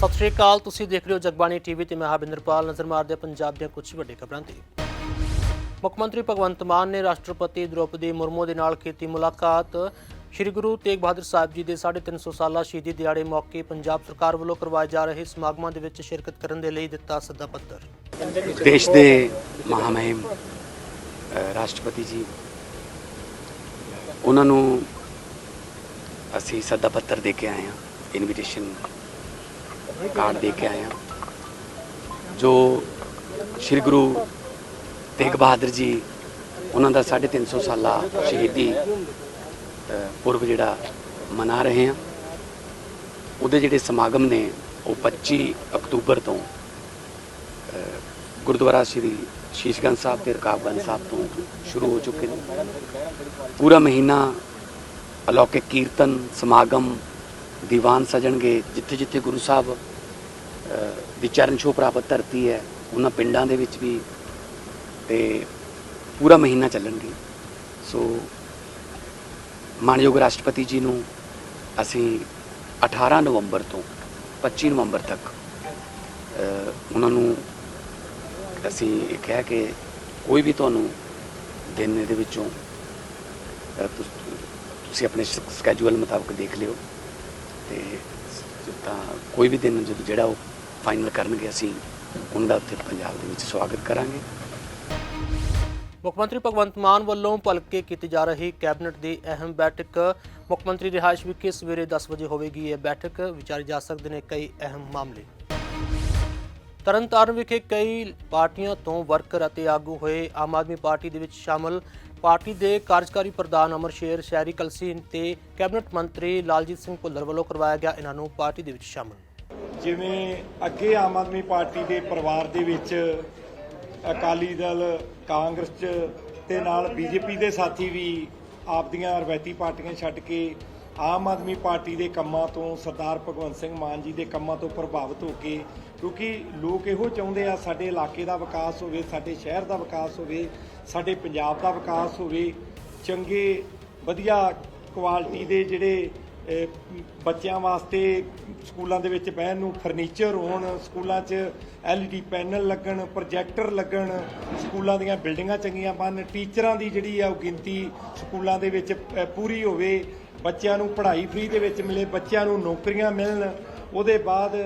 ਸਤਿ ਸ਼੍ਰੀ ਅਕਾਲ, ਤੁਸੀਂ ਦੇਖ ਰਹੇ ਹੋ ਜਗਬਾਣੀ ਟੀਵੀ ਤੇ ਮੈਂ ਹਰਬਿੰਦਰਪਾਲ ਨਜ਼ਰ ਮਾਰਦੇ ਪੰਜਾਬ ਦੀਆਂ ਕੁਝ ਵੱਡੇ ਖਬਰਾਂ ਤੇ। ਮੁੱਖ ਮੰਤਰੀ ਭਗਵੰਤ ਮਾਨ ਨੇ ਰਾਸ਼ਟਰਪਤੀ ਦ੍ਰੋਪਦੀ ਮੁਰਮੂ ਦੇ ਨਾਲ ਕੀਤੀ ਮੁਲਾਕਾਤ। ਸ੍ਰੀ ਗੁਰੂ ਤੇਗ ਬਹਾਦਰ ਸਾਹਿਬ ਜੀ ਦੇ 350 ਸਾਲਾ ਸ਼ਹੀਦੀ ਦਿਹਾੜੇ ਮੌਕੇ ਪੰਜਾਬ ਸਰਕਾਰ ਵੱਲੋਂ ਕਰਵਾਏ ਜਾ ਰਹੇ ਸਮਾਗਮਾਂ ਦੇ ਵਿੱਚ ਸ਼ਿਰਕਤ ਕਰਨ ਦੇ ਲਈ ਦਿੱਤਾ ਸੱਦਾ ਪੱਤਰ। ਦੇਸ਼ ਦੇ ਮਹਾਮਹਿਮ ਰਾਸ਼ਟਰਪਤੀ ਜੀ, ਉਹਨਾਂ ਨੂੰ ਅਸੀਂ ਸੱਦਾ ਪੱਤਰ ਦੇ ਕੇ ਆਏ ਹਾਂ ਇਨਵੀਟੇਸ਼ਨ ਕਾਰਡ ਦੇ ਕੇ ਆਏ ਹਾਂ। ਜੋ ਸ੍ਰੀ ਗੁਰੂ ਤੇਗ ਬਹਾਦਰ ਜੀ, ਉਹਨਾਂ ਦਾ 350 ਸਾਲਾ ਸ਼ਹੀਦੀ ਪੁਰਬ ਜਿਹੜਾ ਮਨਾ ਰਹੇ ਹਾਂ। ਉਹਦੇ ਜਿਹੜੇ ਸਮਾਗਮ ਨੇ, ਉਹ 25 ਅਕਤੂਬਰ ਤੋਂ ਗੁਰਦੁਆਰਾ ਸ੍ਰੀ ਸ਼ੀਸ਼ਗੰਜ ਸਾਹਿਬ ਤੇ ਰਕਾਬਗੰਜ ਸਾਹਿਬ ਤੋਂ ਸ਼ੁਰੂ ਹੋ ਚੁੱਕੇ ਨੇ। ਪੂਰਾ ਮਹੀਨਾ ਅਲੌਕਿਕ ਕੀਰਤਨ, ਸਮਾਗਮ ਦੀਵਾਨ ਸਜਣਗੇ, ਜਿੱਥੇ ਜਿੱਥੇ ਗੁਰੂ ਸਾਹਿਬ ਦੀ ਚਰਨ ਛੋਹ ਪ੍ਰਾਪਤ ਧਰਤੀ ਹੈ, ਉਹਨਾਂ ਪਿੰਡਾਂ ਦੇ ਵਿੱਚ ਵੀ ਤੇ ਪੂਰਾ ਮਹੀਨਾ ਚੱਲਣਗੇ। ਸੋ ਮਾਨਯੋਗ ਰਾਸ਼ਟਰਪਤੀ ਜੀ ਨੂੰ ਅਸੀਂ 18 ਨਵੰਬਰ ਤੋਂ 25 ਨਵੰਬਰ ਤੱਕ ਉਹਨਾਂ ਨੂੰ ਅਸੀਂ ਇਹ ਕਿਹਾ ਕਿ ਕੋਈ ਵੀ ਤੁਹਾਨੂੰ ਦਿਨ ਦੇ ਵਿੱਚੋਂ ਤੁਸੀਂ ਆਪਣੇ ਸਕੇਜੂਲ ਮੁਤਾਬਕ ਦੇਖ ਲਿਓ। ਤੇ ਤਾਂ ਕੋਈ ਵੀ ਦਿਨ ਜਦੋਂ ਜਿਹੜਾ ਉਹ ਫਾਈਨਲ ਕਰਨਗੇ, ਅਸੀਂ ਉਹਨਾਂ ਦਾ ਉੱਥੇ ਪੰਜਾਬ ਦੇ ਵਿੱਚ ਸਵਾਗਤ ਕਰਾਂਗੇ। ਮੁੱਖ ਮੰਤਰੀ ਭਗਵੰਤ ਮਾਨ ਵੱਲੋਂ ਭਲਕੇ ਕੀਤੀ ਜਾ ਰਹੀ ਕੈਬਨਿਟ ਦੀ ਅਹਿਮ ਬੈਠਕ। ਮੁੱਖ ਮੰਤਰੀ ਰਿਹਾਇਸ਼ ਵਿਖੇ ਸਵੇਰੇ 10 ਵਜੇ ਹੋਵੇਗੀ ਇਹ ਬੈਠਕ। ਵਿਚਾਰੇ ਜਾ ਸਕਦੇ ਨੇ ਕਈ ਅਹਿਮ ਮਾਮਲੇ। ਤਰਨਤਾਰਨ ਵਿਖੇ ਕਈ ਪਾਰਟੀਆਂ ਤੋਂ ਵਰਕਰ ਅਤੇ ਆਗੂ ਹੋਏ ਆਮ ਆਦਮੀ ਪਾਰਟੀ ਦੇ ਵਿੱਚ ਸ਼ਾਮਲ। ਪਾਰਟੀ ਦੇ ਕਾਰਜਕਾਰੀ ਪ੍ਰਧਾਨ ਅਮਰ ਸ਼ੇਰ, ਸ਼ਹਿਰੀ ਕਲਸੀ ਤੇ ਕੈਬਨਿਟ ਮੰਤਰੀ ਲਾਲਜੀਤ ਸਿੰਘ ਭੁੱਲਰ ਵੱਲੋਂ ਕਰਵਾਇਆ ਗਿਆ ਇਹਨਾਂ ਨੂੰ ਪਾਰਟੀ ਦੇ ਵਿੱਚ ਸ਼ਾਮਲ। ਜਿਵੇਂ ਅੱਗੇ ਆਮ ਆਦਮੀ ਪਾਰਟੀ ਦੇ ਪਰਿਵਾਰ ਦੇ ਵਿੱਚ ਅਕਾਲੀ ਦਲ, ਕਾਂਗਰਸ ਚ ਤੇ ਨਾਲ ਬੀਜੇਪੀ ਦੇ ਸਾਥੀ ਵੀ ਆਪਦੀਆਂ ਰਵਾਇਤੀ ਪਾਰਟੀਆਂ ਛੱਡ ਕੇ ਆਮ ਆਦਮੀ ਪਾਰਟੀ ਦੇ ਕੰਮਾਂ ਤੋਂ, ਸਰਦਾਰ ਭਗਵੰਤ ਸਿੰਘ ਮਾਨ ਜੀ ਦੇ ਕੰਮਾਂ ਤੋਂ ਪ੍ਰਭਾਵਿਤ ਹੋ ਕੇ, ਕਿਉਂਕਿ ਲੋਕ ਇਹੋ ਚਾਹੁੰਦੇ ਆ ਸਾਡੇ ਇਲਾਕੇ ਦਾ ਵਿਕਾਸ ਹੋਵੇ, ਸਾਡੇ ਸ਼ਹਿਰ ਦਾ ਵਿਕਾਸ ਹੋਵੇ ਸਾਡੇ ਪੰਜਾਬ ਦਾ ਵਿਕਾਸ ਹੋਵੇ ਚੰਗੇ, ਵਧੀਆ ਕੁਆਲਿਟੀ ਦੇ ਜਿਹੜੇ ਬੱਚਿਆਂ ਵਾਸਤੇ ਸਕੂਲਾਂ ਦੇ ਵਿੱਚ ਬਹਿਣ ਨੂੰ ਫਰਨੀਚਰ ਹੋਣ, ਸਕੂਲਾਂ 'ਚ LED ਪੈਨਲ ਲੱਗਣ ਪ੍ਰੋਜੈਕਟਰ ਲੱਗਣ, ਸਕੂਲਾਂ ਦੀਆਂ ਬਿਲਡਿੰਗਾਂ ਚੰਗੀਆਂ ਬਣਨ ਟੀਚਰਾਂ ਦੀ ਜਿਹੜੀ ਆ ਉਹ ਗਿਣਤੀ ਸਕੂਲਾਂ ਦੇ ਵਿੱਚ ਪੂਰੀ ਹੋਵੇ, ਬੱਚਿਆਂ ਨੂੰ ਪੜ੍ਹਾਈ ਫ੍ਰੀ ਦੇ ਵਿੱਚ ਮਿਲੇ, ਬੱਚਿਆਂ ਨੂੰ ਨੌਕਰੀਆਂ ਮਿਲਣ, ਉਹਦੇ ਬਾਅਦ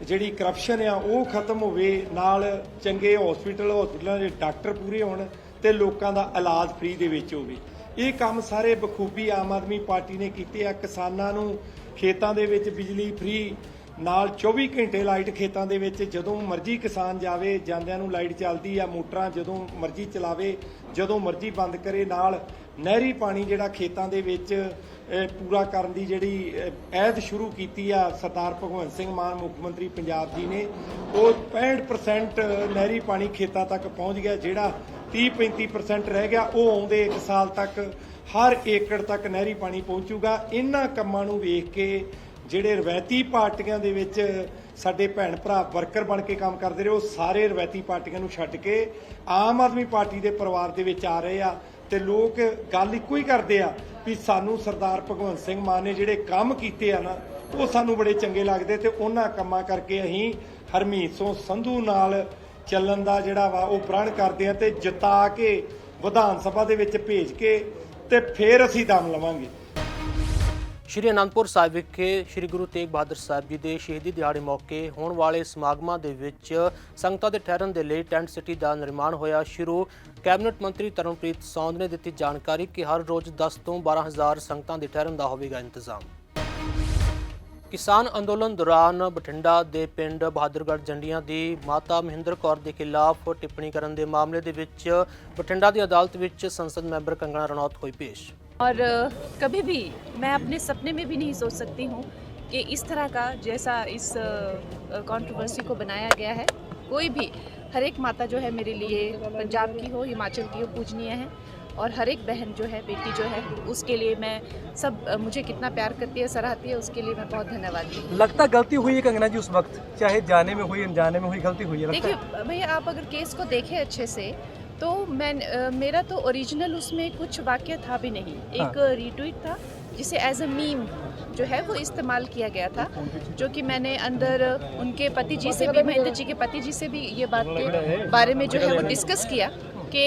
ਜਿਹੜੀ ਕਰਪਸ਼ਨ ਆ ਉਹ ਖਤਮ ਹੋਵੇ, ਨਾਲ ਚੰਗੇ ਹਸਪੀਟਲ ਹਸਪੀਟਲਾਂ ਦੇ ਡਾਕਟਰ ਪੂਰੇ ਹੋਣ ਤੇ ਲੋਕਾਂ ਦਾ ਇਲਾਜ ਫ੍ਰੀ ਦੇ ਵਿੱਚ ਹੋਵੇ। ਇਹ ਕੰਮ ਸਾਰੇ ਬਖੂਬੀ ਆਮ ਆਦਮੀ ਪਾਰਟੀ ਨੇ ਕੀਤੇ ਆ। ਕਿਸਾਨਾਂ ਨੂੰ ਖੇਤਾਂ ਦੇ ਵਿੱਚ ਬਿਜਲੀ ਫ੍ਰੀ ਨਾਲ 24 ਘੰਟੇ ਲਾਈਟ ਖੇਤਾਂ ਦੇ ਵਿੱਚ ਜਦੋਂ ਮਰਜ਼ੀ ਕਿਸਾਨ ਜਾਵੇ, ਜਾਂਦਿਆਂ ਨੂੰ ਲਾਈਟ ਚੱਲਦੀ ਆ, ਮੋਟਰਾਂ ਜਦੋਂ ਮਰਜ਼ੀ ਚਲਾਵੇ, ਜਦੋਂ ਮਰਜ਼ੀ ਬੰਦ ਕਰੇ, ਨਾਲ ਨਹਿਰੀ ਪਾਣੀ ਜਿਹੜਾ ਖੇਤਾਂ ਦੇ ਵਿੱਚ ਪੂਰਾ ਕਰਨ ਦੀ ਜਿਹੜੀ ਐਦ ਸ਼ੁਰੂ ਕੀਤੀ ਆ ਸਰਦਾਰ ਭਗਵੰਤ ਸਿੰਘ ਮਾਨ, ਮੁੱਖ ਮੰਤਰੀ ਪੰਜਾਬ ਜੀ ਨੇ, ਉਹ 65% ਨਹਿਰੀ ਪਾਣੀ ਖੇਤਾਂ ਤੱਕ ਪਹੁੰਚ ਗਿਆ, ਜਿਹੜਾ 30-35% ਰਹਿ ਗਿਆ, ਉਹ ਆਉਂਦੇ 1 ਸਾਲ ਤੱਕ, ਹਰ ਏਕੜ ਤੱਕ ਨਹਿਰੀ ਪਾਣੀ ਪਹੁੰਚੂਗਾ। ਇਹਨਾਂ ਕੰਮਾਂ ਨੂੰ ਵੇਖ ਕੇ ਜਿਹੜੇ ਰਵਾਇਤੀ ਪਾਰਟੀਆਂ ਦੇ ਵਿੱਚ ਸਾਡੇ ਭੈਣ ਭਰਾ ਵਰਕਰ ਬਣ ਕੇ ਕੰਮ ਕਰਦੇ ਰਹੇ, ਉਹ ਸਾਰੇ ਰਵਾਇਤੀ ਪਾਰਟੀਆਂ ਨੂੰ ਛੱਡ ਕੇ ਆਮ ਆਦਮੀ ਪਾਰਟੀ ਦੇ ਪਰਿਵਾਰ ਦੇ ਵਿੱਚ ਆ ਰਹੇ ਆ ਤੇ ਲੋਕ ਗੱਲ ਇੱਕੋ ਹੀ ਕਰਦੇ ਆ ਵੀ ਸਾਨੂੰ ਸਰਦਾਰ ਭਗਵੰਤ ਸਿੰਘ ਮਾਨ ਨੇ ਜਿਹੜੇ ਕੰਮ ਕੀਤੇ ਆ ਨਾ, ਉਹ ਸਾਨੂੰ ਬੜੇ ਚੰਗੇ ਲੱਗਦੇ ਤੇ ਉਹਨਾਂ ਕੰਮਾਂ ਕਰਕੇ ਅਸੀਂ ਹਰਮੀਤ ਸਿੰਘ ਸੰਧੂ ਨਾਲ ਚੱਲਣ ਦਾ ਜਿਹੜਾ ਵਾ ਉਹ ਪ੍ਰਣ ਕਰਦੇ ਆ ਤੇ ਜਿਤਾ ਕੇ ਵਿਧਾਨ ਸਭਾ ਦੇ ਵਿੱਚ ਭੇਜ ਕੇ ਤੇ ਫਿਰ ਅਸੀਂ ਦਮ ਲਵਾਂਗੇ। ਸ਼੍ਰੀ ਅਨੰਦਪੁਰ ਸਾਹਿਬ ਵਿਖੇ ਸ਼੍ਰੀ ਗੁਰੂ ਤੇਗ ਬਹਾਦਰ ਸਾਹਿਬ ਜੀ ਦੇ ਸ਼ਹੀਦੀ ਦਿਹਾੜੇ ਮੌਕੇ ਹੋਣ ਵਾਲੇ ਸਮਾਗਮਾਂ ਦੇ ਵਿੱਚ ਸੰਗਤਾਂ ਦੇ ਠਹਿਰਨ ਦੇ ਲਈ ਟੈਂਟ ਸਿਟੀ ਦਾ ਨਿਰਮਾਣ ਹੋਇਆ। ਸ਼ੁਰੂ ਕੈਬਨਿਟ ਮੰਤਰੀ ਤਰਨਪ੍ਰੀਤ ਸੌਂਦ ਨੇ ਦਿੱਤੀ ਜਾਣਕਾਰੀ ਕਿ ਹਰ ਰੋਜ਼ 10 ਤੋਂ 12000 ਸੰਗਤਾਂ ਦੇ ਠਹਿਰਨ ਦਾ ਹੋਵੇਗਾ ਇੰਤਜ਼ਾਮ। ਕਿਸਾਨ ਅੰਦੋਲਨ ਦੌਰਾਨ ਬਠਿੰਡਾ ਦੇ ਪਿੰਡ ਬਹਾਦਰਗੜ੍ਹ ਜੰਡੀਆਂ ਦੀ ਮਾਤਾ ਮਹਿੰਦਰ ਕੌਰ ਦੇ ਖਿਲਾਫ ਟਿੱਪਣੀ ਕਰਨ ਦੇ ਮਾਮਲੇ ਦੇ ਵਿੱਚ ਬਠਿੰਡਾ ਦੀ ਅਦਾਲਤ ਵਿੱਚ ਸੰਸਦ ਮੈਂਬਰ ਕੰਗਣਾ ਰਣੌਤ ਹੋਈ ਪੇਸ਼ और अ, कभी भी मैं अपने सपने में भी नहीं सोच सकती हूँ कि इस तरह का जैसा इस कंट्रोवर्सी को बनाया गया है कोई भी हर एक माता जो है मेरे लिए पंजाब की हो हिमाचल की हो पूजनीय है और हर एक बहन जो है बेटी जो है उसके लिए मैं सब मुझे कितना प्यार करती है सराहती है उसके लिए मैं बहुत धन्यवाद लगता गलती हुई है कंगना जी उस वक्त? चाहे जाने में हुई अनजाने में हुई गलती हुई है देखिए भैया आप अगर केस को देखें अच्छे से तो मैं मेरा तो ओरिजिनल उसमें कुछ वाक्य था भी नहीं। एक हाँ। रीट्वीट था जिसे एज अ मीम जो है वो इस्तेमाल किया गया था जो कि मैंने अंदर उनके पति जी से भी महेंद्र जी के पति जी से भी ये बात के बारे में जो है वो डिस्कस किया कि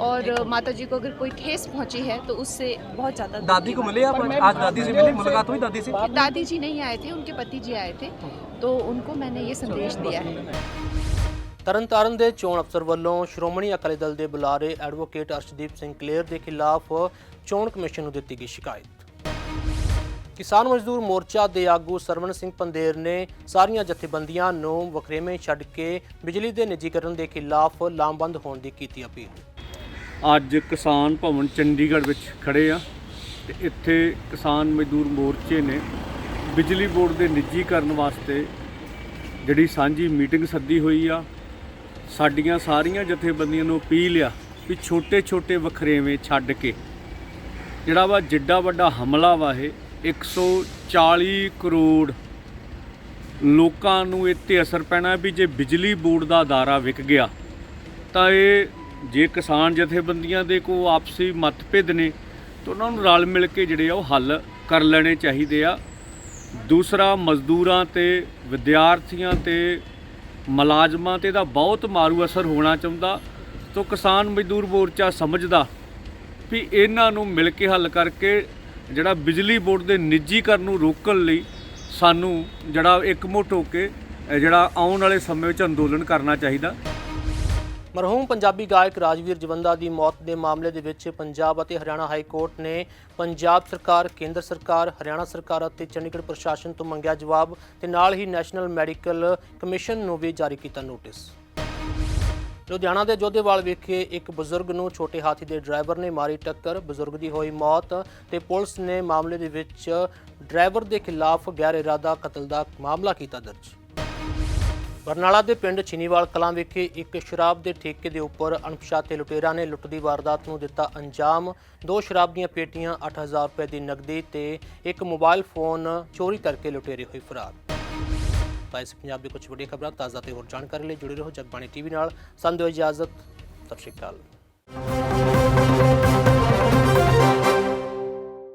और अ, माता जी को अगर कोई ठेस पहुंची है तो उससे बहुत ज़्यादा दुख दादी की को बात मिले आप आज दादी से मिले मुलाकात हुई दादी से दादी जी नहीं आए थे उनके पति जी आए थे तो उनको मैंने ये संदेश दिया है ਤਰਨਤਾਰਨ ਦੇ ਚੋਣ ਅਫਸਰ ਵੱਲੋਂ ਸ਼੍ਰੋਮਣੀ ਅਕਾਲੀ ਦਲ ਦੇ ਬੁਲਾਰੇ ਐਡਵੋਕੇਟ ਅਰਸ਼ਦੀਪ ਸਿੰਘ ਕਲੇਰ ਦੇ ਖਿਲਾਫ ਚੋਣ ਕਮਿਸ਼ਨ ਨੂੰ ਦਿੱਤੀ ਗਈ ਸ਼ਿਕਾਇਤ ਕਿਸਾਨ ਮਜ਼ਦੂਰ ਮੋਰਚਾ ਦੇ ਆਗੂ ਸਰਵਣ ਸਿੰਘ ਪੰਦੇਰ ਨੇ ਸਾਰੀਆਂ ਜਥੇਬੰਦੀਆਂ ਨੂੰ ਵਖਰੇਵੇਂ ਛੱਡ ਕੇ ਬਿਜਲੀ ਦੇ ਨਿੱਜੀਕਰਨ ਦੇ ਖਿਲਾਫ ਲਾਮਬੰਦ ਹੋਣ ਦੀ ਕੀਤੀ ਅਪੀਲ ਅੱਜ ਕਿਸਾਨ ਭਵਨ ਚੰਡੀਗੜ੍ਹ ਵਿੱਚ ਖੜੇ ਆ ਤੇ ਇੱਥੇ ਕਿਸਾਨ ਮਜ਼ਦੂਰ ਮੋਰਚੇ ਨੇ ਬਿਜਲੀ ਬੋਰਡ ਦੇ ਨਿੱਜੀਕਰਨ ਵਾਸਤੇ ਜਿਹੜੀ ਸਾਂਝੀ ਮੀਟਿੰਗ ਸੱਦੀ ਹੋਈ ਆ, ਸਾਡੀਆਂ ਸਾਰੀਆਂ ਜਥੇਬੰਦੀਆਂ ਨੂੰ ਅਪੀਲ ਆ ਵੀ ਛੋਟੇ ਛੋਟੇ ਵਖਰੇਵੇਂ ਛੱਡ ਕੇ। ਜਿਹੜਾ ਵਾ ਜਿੱਡਾ ਵੱਡਾ ਹਮਲਾ ਵਾ ਇਹ 140 ਕਰੋੜ ਲੋਕਾਂ ਨੂੰ ਇੱਥੇ ਅਸਰ ਪੈਣਾ ਵੀ ਜੇ ਬਿਜਲੀ ਬੋਰਡ ਦਾ ਅਦਾਰਾ ਵਿਕ ਗਿਆ, ਤਾਂ ਇਹ ਜੇ ਕਿਸਾਨ ਜਥੇਬੰਦੀਆਂ ਦੇ ਕੋ ਆਪਸੀ ਮਤਭੇਦ ਨੇ, ਤਾਂ ਉਹਨਾਂ ਨੂੰ ਰਲ ਮਿਲ ਕੇ ਜਿਹੜੇ ਆ ਉਹ ਹੱਲ ਕਰ ਲੈਣੇ ਚਾਹੀਦੇ ਆ। ਦੂਸਰਾ, ਮਜ਼ਦੂਰਾਂ ਤੇ ਵਿਦਿਆਰਥੀਆਂ ਤੇ ਮੁਲਾਜ਼ਮਾਂ ਤੇ ਦਾ ਬਹੁਤ ਮਾਰੂ ਅਸਰ ਹੋਣਾ ਚਾਹੁੰਦਾ, ਤੋਂ ਕਿਸਾਨ ਮਜ਼ਦੂਰ ਮੋਰਚਾ ਸਮਝਦਾ ਵੀ ਇਹਨਾਂ ਨੂੰ ਮਿਲ ਕੇ ਹੱਲ ਕਰਕੇ ਜਿਹੜਾ ਬਿਜਲੀ ਬੋਰਡ ਦੇ ਨਿੱਜੀਕਰਨ ਨੂੰ ਰੋਕਣ ਲਈ ਸਾਨੂੰ ਜਿਹੜਾ ਇੱਕ ਮੁੱਠ ਹੋ ਕੇ, ਜਿਹੜਾ ਆਉਣ ਵਾਲੇ ਸਮੇਂ ਵਿੱਚ ਅੰਦੋਲਨ ਕਰਨਾ ਚਾਹੀਦਾ। ਮਰਹੂਮ ਪੰਜਾਬੀ ਗਾਇਕ ਰਾਜਵੀਰ ਜਵੰਦਾ ਦੀ ਮੌਤ ਦੇ ਮਾਮਲੇ ਦੇ ਵਿੱਚ ਪੰਜਾਬ ਅਤੇ ਹਰਿਆਣਾ ਹਾਈ ਕੋਰਟ ਨੇ ਪੰਜਾਬ ਸਰਕਾਰ, ਕੇਂਦਰ ਸਰਕਾਰ, ਹਰਿਆਣਾ ਸਰਕਾਰ ਅਤੇ ਚੰਡੀਗੜ੍ਹ ਪ੍ਰਸ਼ਾਸਨ ਤੋਂ ਮੰਗਿਆ ਜਵਾਬ ਤੇ ਨਾਲ ਹੀ ਨੈਸ਼ਨਲ ਮੈਡੀਕਲ ਕਮਿਸ਼ਨ ਨੂੰ ਵੀ ਜਾਰੀ ਕੀਤਾ ਨੋਟਿਸ। ਲੁਧਿਆਣਾ ਦੇ ਜੋਧੇਵਾਲ ਵਿਖੇ ਇੱਕ ਬਜ਼ੁਰਗ ਨੂੰ ਛੋਟੇ ਹਾਥੀ ਦੇ ਡਰਾਈਵਰ ਨੇ ਮਾਰੀ ਟੱਕਰ ਬਜ਼ੁਰਗ ਦੀ ਹੋਈ ਮੌਤ ਤੇ ਪੁਲਿਸ ਨੇ ਮਾਮਲੇ ਦੇ ਵਿੱਚ ਡਰਾਈਵਰ ਦੇ ਖਿਲਾਫ ਗੈਰ ਇਰਾਦਾ ਕਤਲ ਦਾ ਮਾਮਲਾ ਕੀਤਾ ਦਰਜ ਬਰਨਾਲਾ ਦੇ ਪਿੰਡ ਛਿਨੀਵਾਲ ਕਲਾਂ ਵਿਖੇ ਇੱਕ ਸ਼ਰਾਬ ਦੇ ਠੇਕੇ ਦੇ ਉੱਪਰ ਅਣਪਛਾਤੇ ਲੁਟੇਰਾਂ ਨੇ ਲੁੱਟ ਦੀ ਵਾਰਦਾਤ ਨੂੰ ਦਿੱਤਾ ਅੰਜਾਮ। ਦੋ ਸ਼ਰਾਬ ਦੀਆਂ ਪੇਟੀਆਂ 8000 ਰੁਪਏ ਦੀ ਨਕਦੀ ਤੇ ਇੱਕ ਮੋਬਾਈਲ ਫੋਨ ਚੋਰੀ ਕਰਕੇ ਲੁਟੇਰੇ ਹੋਏ ਫਰਾਰ। ਤਾਂ ਇਸ ਪੰਜਾਬ ਦੀ ਕੁਝ ਵੱਡੀਆਂ ਖਬਰਾਂ ਤਾਜ਼ਾ ਤੇ ਹੋਰ ਜਾਣਕਾਰੀ ਲਈ ਜੁੜੇ ਰਹੋ ਜਗਬਾਣੀ ਟੀਵੀ ਨਾਲ। ਸਾਨੂੰ ਇਜਾਜ਼ਤ, ਸਤਿ ਸ਼੍ਰੀ ਅਕਾਲ।